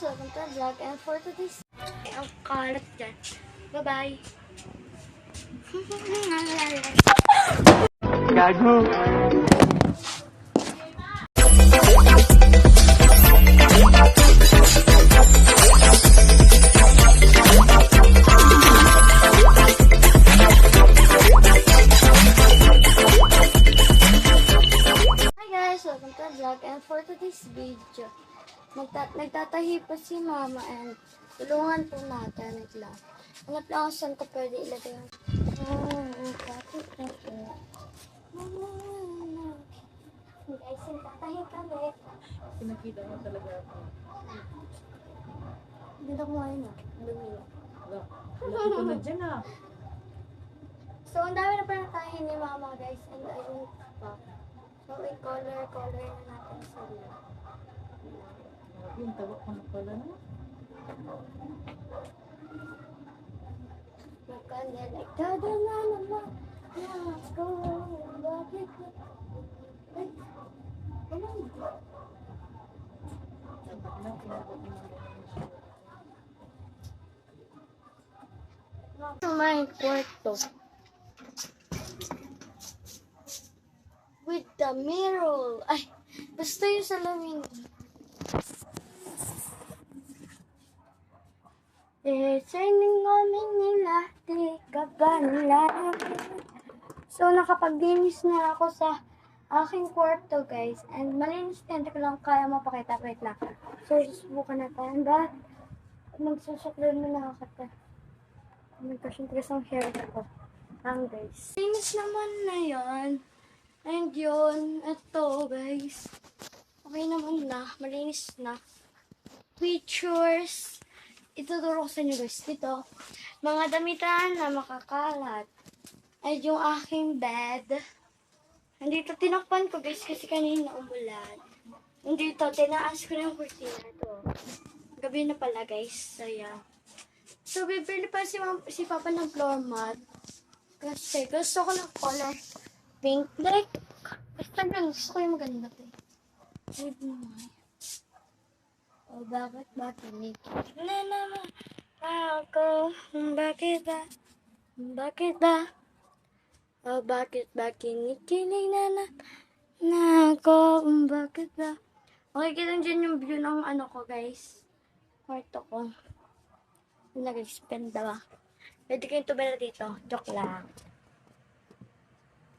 guys, welcome to the vlog. And for today's ang kalat dyan. Bye-bye. Gago. Hi guys, welcome to the vlog. And for today's video, magta nagtatahi pa si mama and tulungan po natin. Wait lang. Hanap lang ako saan ko pwede ilagay yung... Oh, bakit ito? Guys, nagtatahi kami. Pinakita mo talaga ako. Hindi na kumain na. Lumino. Wala. Laki ko na dyan ah. So, ang dami na pala tayo ni mama guys. And ayun pa. So, i-color, color na natin sila. Yung tawa ko na pala no? Makanya tada na naman. Go. Bakit na? Ay, ano? Dapat na na. With the mirror. Ay, basta yung salamin. Eh, shining namin nila, di ka ba nila? So, nakapaglinis na ako sa aking kwarto, guys. And malinis din. Hindi ko lang kaya mapakita. Wait lang. So, susubukan natin. Ba? Magsusuklod mo na ako. ta. Oh my gosh, ang tigas ng hair ko. Lang, guys. Linis naman na yan. And yun, ito, guys. Okay naman na. Malinis na. Pictures. Ituturo ko sa inyo, guys. Dito, mga damitan na makakalat. Ay, yung aking bed. Nandito, tinakpan ko, guys, kasi kanina umulan. Nandito, tinaas ko na yung kurtina to. Gabi na pala, guys. Sayang. So, bibili pa si, si Papa ng floor mat. Kasi gusto ko ng color pink. Like, basta lang, gusto ko yung maganda to eh. Ay, bumay. O, bakit ba tinig? Na ako, bakit ba? Bakit ba? O, bakit ba kinikilig na na na ako, bakit ba? Okay, kita dyan yung view ng ano ko, guys. Kwarto ko. Nag-spend ba? Pwede kayong tumira dito. Joke lang.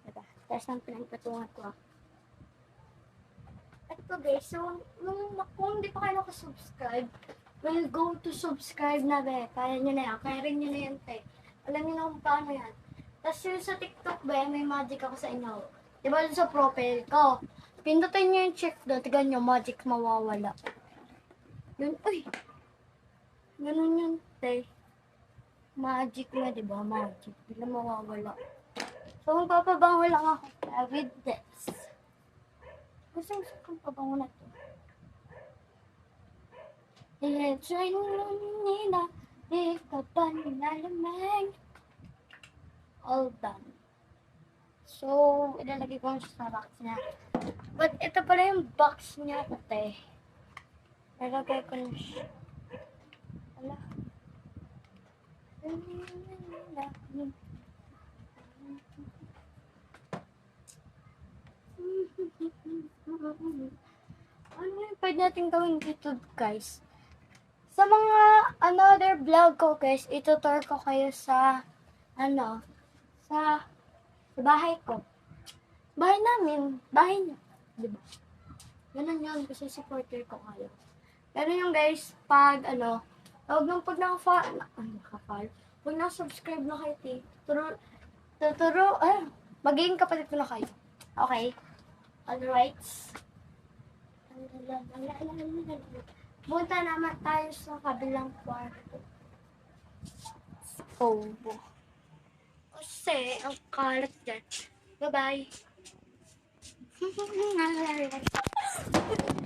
Diba? Tapos ang pinagpatungan ko. Ito guys, so, nung, kung hindi pa kayo nakasubscribe, well, go to subscribe na be. Kaya nyo na yan. Kaya rin nyo na yan, te. Alam nyo na kung paano yan. Tapos yung sa TikTok be, may magic ako sa inyo. Diba dun sa profile ko? Pindutin nyo yung check doon. Tigan nyo, magic mawawala. Yun, uy. Ganun yun, te. Magic na, di ba? Magic. Bigla mawawala. So, magpapabango lang ako with this. Gusto kong pabango na to. Lang nila, di ka ba nilalamang? All done. So, ilalagay ko siya sa box niya. But, ito pala yung box niya, te. Ilalagay ko na siya. Wala. Ano yung pwede natin gawin dito, guys? Another vlog ko, guys, itutur ko kayo sa, ano, sa, bahay ko. Bahay namin, bahay niyo. Diba? Ganun yun, kasi supporter ko kayo. Pero yung guys, pag, ano, Huwag nung pag naka-follow, ay, naka-follow. Huwag na-subscribe na kayo, te. Turo, tuturo, ay, magiging kapatid ko na kayo. Okay? Alright? Punta naman tayo sa kabilang kwarto. Oh. Kasi, ang kalat dyan. Bye-bye.